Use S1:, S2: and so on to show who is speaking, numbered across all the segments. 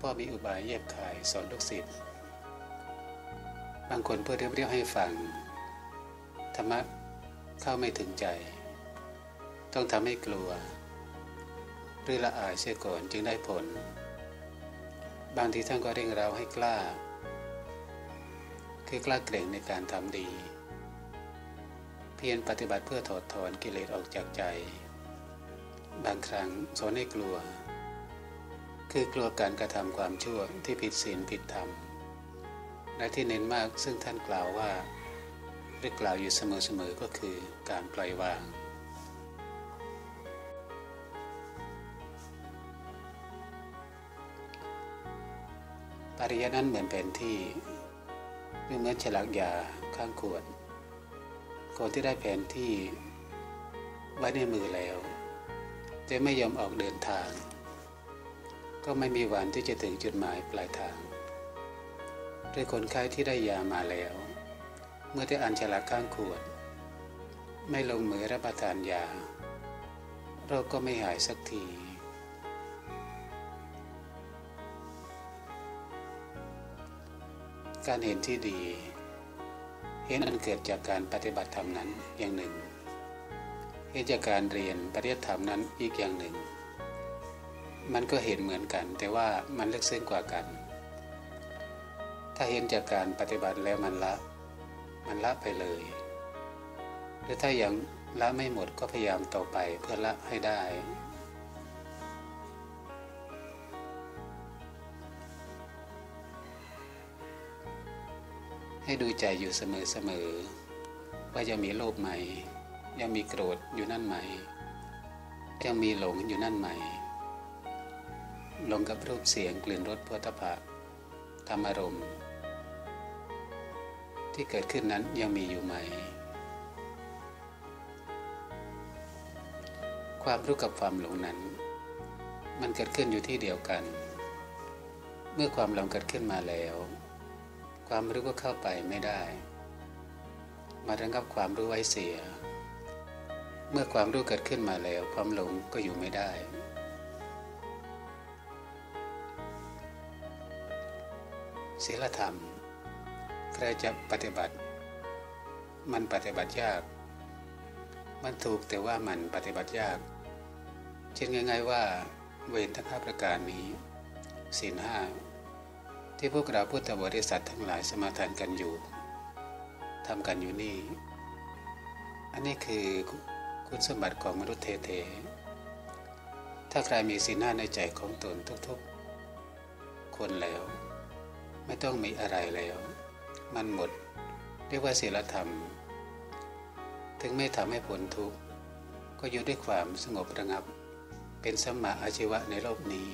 S1: พ่อมีอุบายแยบขายสอนลูกศิษย์บางคนเพื่อเรียบเรียบให้ฟังธรรมะเข้าไม่ถึงใจ ต้องทำให้กลัว หรือละอายเสียก่อนจึงได้ผล บางทีท่านก็เร่งเราให้กล้า คือกล้าเกรงในการทำดี เพียรปฏิบัติเพื่อถอดถอนกิเลสออกจากใจ บางครั้งสอนให้กลัว คือกลัวการกระทำความชั่วที่ผิดศีลผิดธรรม และที่เน้นมากซึ่งท่านกล่าวว่าหรือกล่าวอยู่เสมอๆก็คือการปล่อยวาง ปริยนั้นเหมือนแผนที่หรือเหมือนฉลากยาข้างขวด คนที่ได้แผนที่ไว้ในมือแล้ว จะไม่ยอมออกเดินทาง ก็ไม่มีวันที่จะถึงจุดหมายปลายทางหรือคนไข้ที่ได้ยามาแล้ว เมื่อได้อ่านฉลากข้างขวด ไม่ลงมือรับประทานยา โรคก็ไม่หายสักที การเห็นที่ดี เห็นอันเกิดจากการปฏิบัติธรรมนั้นอย่างหนึ่ง เห็นจากการเรียนปริยัติธรรมนั้นอีกอย่างหนึ่ง มันก็เห็นเหมือนกัน แต่ว่ามันลึกซึ้งกว่ากัน ถ้าเห็นจากการปฏิบัติแล้วมันละ มันละไปเลย หรือถ้ายังละไม่หมดก็พยายามต่อไปเพื่อละให้ได้ ให้ดูใจอยู่เสมอๆว่ายังมีโลภไหม ยังมีโกรธอยู่นั่นไหม ยังมีหลงอยู่นั่นไหมห ลงกับรูปเสียงกลิ่นรสพุทธะธรรมอารมณ์ ที่เกิดขึ้นนั้นยังมีอยู่ไหม ความรู้กับความหลงนั้น มันเกิดขึ้นอยู่ที่เดียวกัน เมื่อความหลงเกิดขึ้นมาแล้ว ความรู้ก็เข้าไปไม่ได้ มาระงับความรู้ไว้เสีย เมื่อความรู้เกิดขึ้นมาแล้ว ความหลงก็อยู่ไม่ได้ ศีลธรรมใครจะปฏิบัติ มันปฏิบัติยาก มันถูกแต่ว่ามันปฏิบัติยาก เช่นง่ายๆว่าเวรทั้งห้าประการนี้ศีลห้าที่พวกเราพุทธบริษัททั้งหลายสมาทานกันอยู่ทำกันอยู่นี่ อันนี้คือคุณสมบัติของมนุษย์เทๆถ้าใครมีศีลห้าในใจของตนทุกๆ คนแล้ว ไม่ต้องมีอะไรแล้ว มันหมด เรียกว่าศีลธรรม ถึงไม่ทำให้ผลทุกข์ก็อยู่ด้วยความสงบระงับ เป็นสมมาอาชีวะในโลกนี้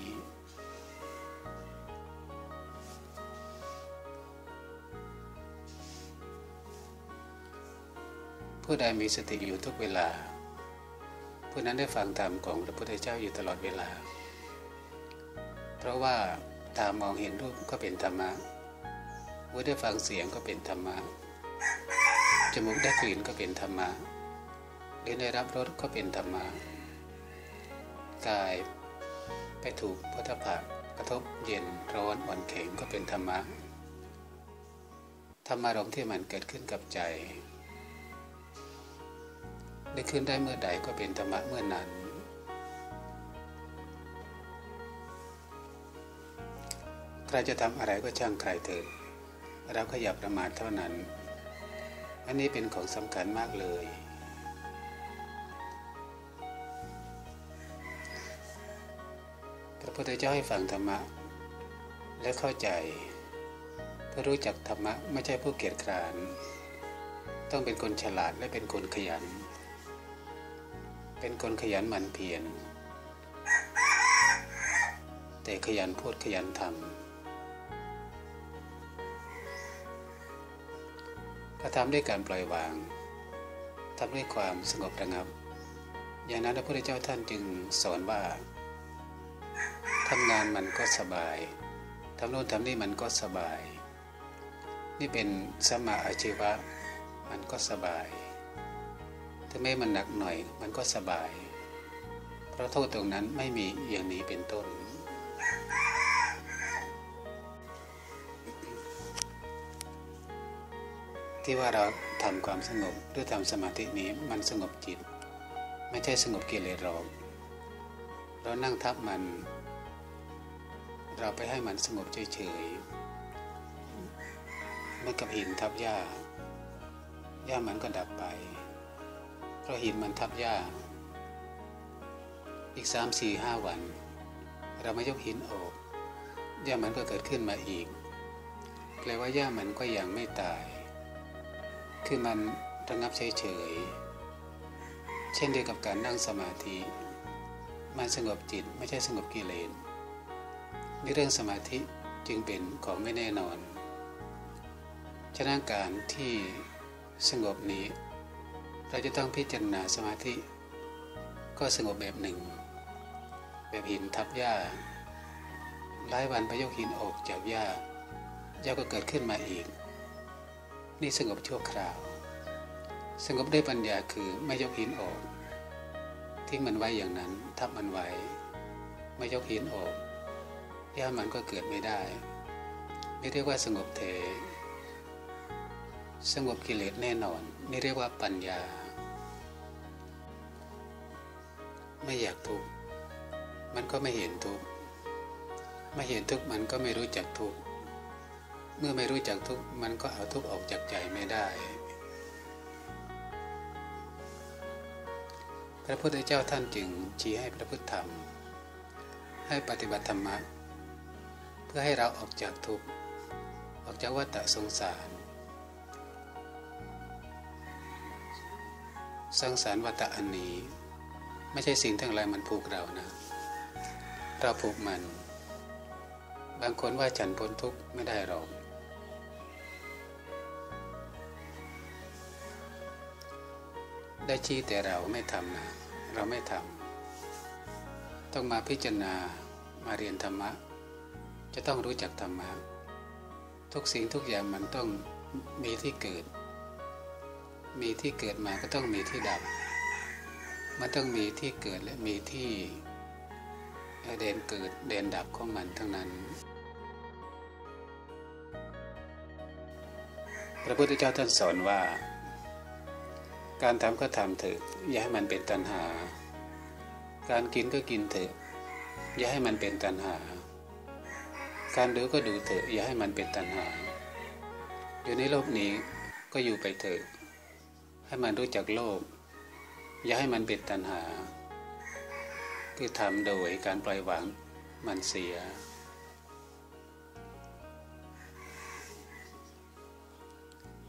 S1: ผู้ใดมีสติอยู่ทุกเวลา ผู้นั้นได้ฟังธรรมของพระพุทธเจ้าอยู่ตลอดเวลา เพราะว่า ตามองเห็นรูปก็เป็นธรรมะหูได้ฟังเสียงก็เป็นธรรมะ จมูกได้กลิ่นก็เป็นธรรมะลิ้นได้รับรสก็เป็นธรรมะ กายไปถูกพุทธภะกระทบเย็นร้อนอ่อนแข็งก็เป็นธรรมะ ธรรมารมที่มันเกิดขึ้นกับใจ ได้ขึ้นได้เมื่อใดก็เป็นธรรมะเมื่อนั้น ใครจะทำอะไรก็ช่างใครเถิดเราก็อย่าประมาทเท่านั้น อันนี้เป็นของสำคัญมากเลย พระพุทธเจ้าให้ฟังธรรมะ และเข้าใจ เพื่อรู้จักธรรมะไม่ใช่ผู้เกียจคร้าน ต้องเป็นคนฉลาดและเป็นคนขยัน เป็นคนขยันหมั่นเพียร แต่ขยันพูดขยันทำ ก็ทำด้วยการปล่อยวางทำด้วยความสงบระงับ อย่างนั้นพระพุทธเจ้าท่านจึงสอนว่าทำงานมันก็สบายทำโน่นทำนี่มันก็สบาย นี่เป็นสมาอาชีวะ มันก็สบายถึงแม้มันหนักหน่อย มันก็สบาย เพราะโทษตรงนั้นไม่มีอย่างนี้เป็นต้น ที่ว่าเราทำความสงบหรือทำสมาธินี้มันสงบจิต ไม่ใช่สงบกิเลสหรอกเรานั่งทับมัน เราไปให้มันสงบเฉยๆเมื่อกับหินทับหญ้าหญ้ามันก็ดับไปเพราะหินมันทับหญ้า อีกสามสี่ห้าวัน เราไม่ยกหินออกหญ้ามันก็เกิดขึ้นมาอีกแปลว่าหญ้ามันก็ยังไม่ตาย คือมันระงับเฉยๆ เช่นเดียวกับการนั่งสมาธิ มันสงบจิตไม่ใช่สงบกิเลสในเรื่องสมาธิจึงเป็นของไม่แน่นอน ฉะนั้นการที่สงบนี้ เราจะต้องพิจารณาสมาธิ ก็สงบแบบหนึ่ง แบบหินทับหญ้าหลายวันไปยกหินออกจากหญ้าหญ้าก็เกิดขึ้นมาอีก นี่สงบชั่วคราว สงบด้วยปัญญาคือไม่ยกหินออกทิ้งมันไว้อย่างนั้น ทับมันไว้ ไม่ยกหินออกหญ้ามันก็เกิดไม่ได้ ไม่เรียกว่าสงบเท สงบกิเลสแน่นอนนี่เรียกว่าปัญญา ไม่อยากทุกข์มันก็ไม่เห็นทุกข์ไม่เห็นทุกข์มันก็ไม่รู้จักทุกข์ เมื่อไม่รู้จักทุกมันก็เอาทุกออกจากใจไม่ได้ พระพุทธเจ้าท่านจึงชี้ให้พระพุทธธรรม ให้ปฏิบัติธรรมะเพื่อให้เราออกจากทุกออกจากวัฏสงสารสังสารวัฏอันนี้ ไม่ใช่สิ่งทั้งหลายมันผูกเรานะ เราผูกมัน บางคนว่าฉันพ้นทุกข์ไม่ได้หรอก ได้ชี้แต่เราไม่ทำนะ เราไม่ทำต้องมาพิจารณามาเรียนธรรมะ จะต้องรู้จักธรรมะ ทุกสิ่งทุกอย่างมันต้องมีที่เกิด มีที่เกิดมาก็ต้องมีที่ดับ มันต้องมีที่เกิดและมีที่เดนเกิดเดนดับของมันทั้งนั้น พระพุทธเจ้าท่านสอนว่า การทำก็ทำเถอะอย่าให้มันเป็นตัณหา การกินก็กินเถอะอย่าให้มันเป็นตัณหา การดูก็ดูเถอะอย่าให้มันเป็นตัณหา อยู่ในโลกนี้ก็อยู่ไปเถอะให้มันรู้จักโลก อย่าให้มันเป็นตัณหา คือทำโดยการปล่อยวางมันเสีย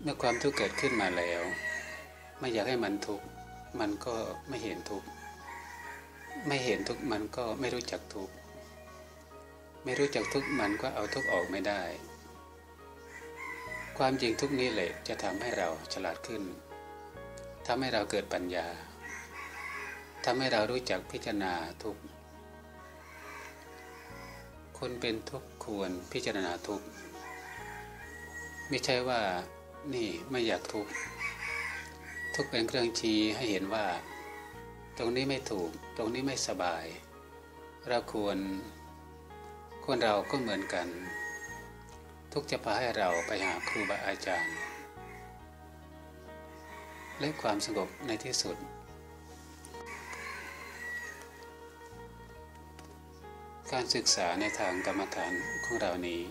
S1: เมื่อความทุกข์เกิดขึ้นมาแล้ว ไม่อยากให้มันทุกข์มันก็ไม่เห็นทุกข์ไม่เห็นทุกข์มันก็ไม่รู้จักทุกข์ไม่รู้จักทุกข์มันก็เอาทุกข์ออกไม่ได้ ความจริงทุกนี้แหละจะทำให้เราฉลาดขึ้นทำให้เราเกิดปัญญาทำให้เรารู้จักพิจารณาทุกคนเป็นทุกควรพิจารณาทุกไม่ใช่ว่านี่ไม่อยากทุก ทุกเป็นเครื่องชี้ให้เห็นว่า ตรงนี้ไม่ถูก ตรงนี้ไม่สบาย เราควรคนเราก็เหมือนกัน ทุกจะพาให้เราไปหาครูบาอาจารย์ และความสงบในที่สุด การศึกษาในทางกรรมฐานของเรานี้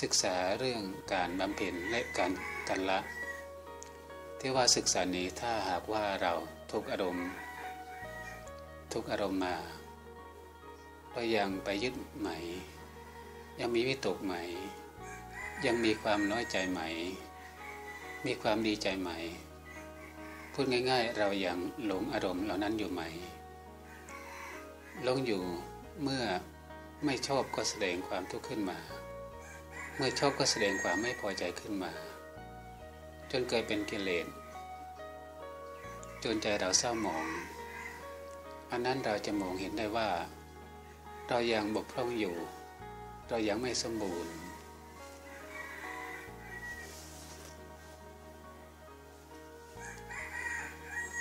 S1: ศึกษาเรื่องการบำเพ็ญและการกันละ ที่ว่าศึกษานี้ถ้าหากว่าเราทุกอารมณ์ ทุกอารมณ์มาเรายังไปยึดใหม่ยังมีวิตกใหม่ยังมีความน้อยใจใหม่มีความดีใจไหม พูดง่าย ๆ เรายัางหลงอารมณ์เหล่านั้นอยู่ไหมหลงอยู่เมื่อไม่ชอบก็แสดงความทุกข์ขึ้นมา เมื่อชอบก็แสดงความไม่พอใจขึ้นมา นเกิดเป็นกิเลสจนใจเราเศร้าหมอง อันนั้นเราจะมองเห็นได้ว่า เรายังบกพร่องอยู่ เรายังไม่สมบูรณ์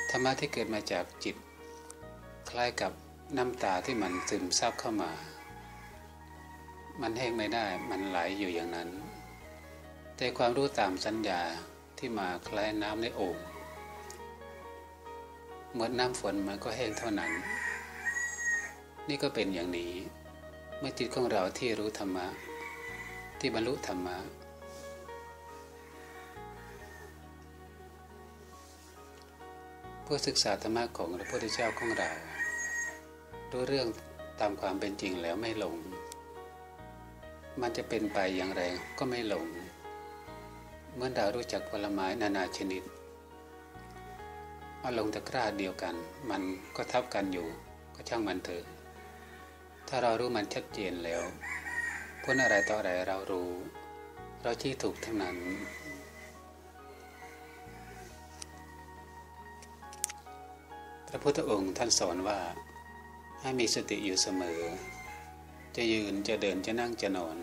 S1: ธรรมะที่เกิดมาจากจิต คล้ายกับน้ำตาที่มันซึมซับเข้ามา มันแห้งไม่ได้ มันไหลอยู่อย่างนั้น แต่ความรู้ตามสัญญา ที่มาคล้ายน้ำในโอ่งเมื่อน้ำฝนมันก็แห้งเท่านั้น นี่ก็เป็นอย่างนี้ เมื่อจิตของเราที่รู้ธรรมะ ที่บรรลุธรรมะ เพื่อศึกษาธรรมะของพระพุทธเจ้าของเรารู้เรื่องตามความเป็นจริงแล้วไม่หลง มันจะเป็นไปอย่างไรก็ไม่หลง เมื่อเรารู้จักผลไม้นานาชนิดเอาลงตะกร้าเดียวกัน มันก็ทับกันอยู่ ก็ช่างมันเถอะ ถ้าเรารู้มันชัดเจนแล้วพ้นอะไรต่ออะไรเรารู้ เราชี้ถูกทั้งนั้นพระพุทธองค์ท่านสอนว่า ให้มีสติอยู่เสมอ จะยืนจะเดินจะนั่งจะนอน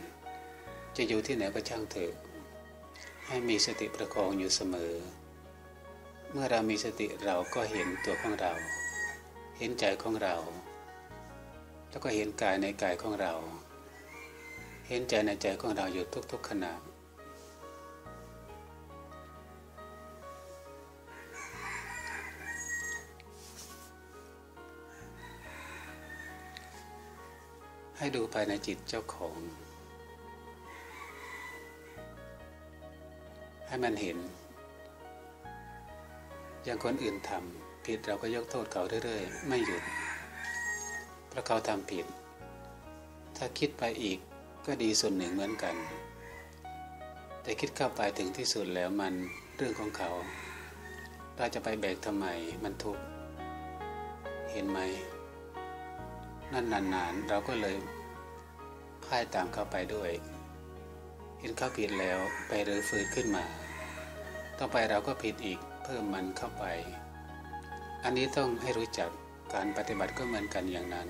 S1: จะอยู่ที่ไหนก็ช่างเถอะ ให้มีสติประคองอยู่เสมอ เมื่อเรามีสติเราก็เห็นตัวของเรา เห็นใจของเรา แล้วก็เห็นกายในกายของเรา เห็นใจในใจของเราอยู่ทุก ๆขณะให้ดูภายในจิตเจ้าของ ให้มันเห็น อย่างคนอื่นทำผิดเราก็ยกโทษเขาเรื่อยๆ ไม่หยุด เพราะเขาทำผิด ถ้าคิดไปอีกก็ดีส่วนหนึ่งเหมือนกัน แต่คิดเข้าไปถึงที่สุดแล้วมันเรื่องของเขา เราจะไปแบกทำไมมันทุกข์เห็นไหม นั่นนานๆ เราก็เลยพ่ายตามเข้าไปด้วย เห็นเขาผิดแล้วไปรื้อฟื้นขึ้นมา ต่อไปเราก็ผิดอีกเพิ่มมันเข้าไป อันนี้ต้องให้รู้จักการปฏิบัติก็เหมือนกันอย่างนั้น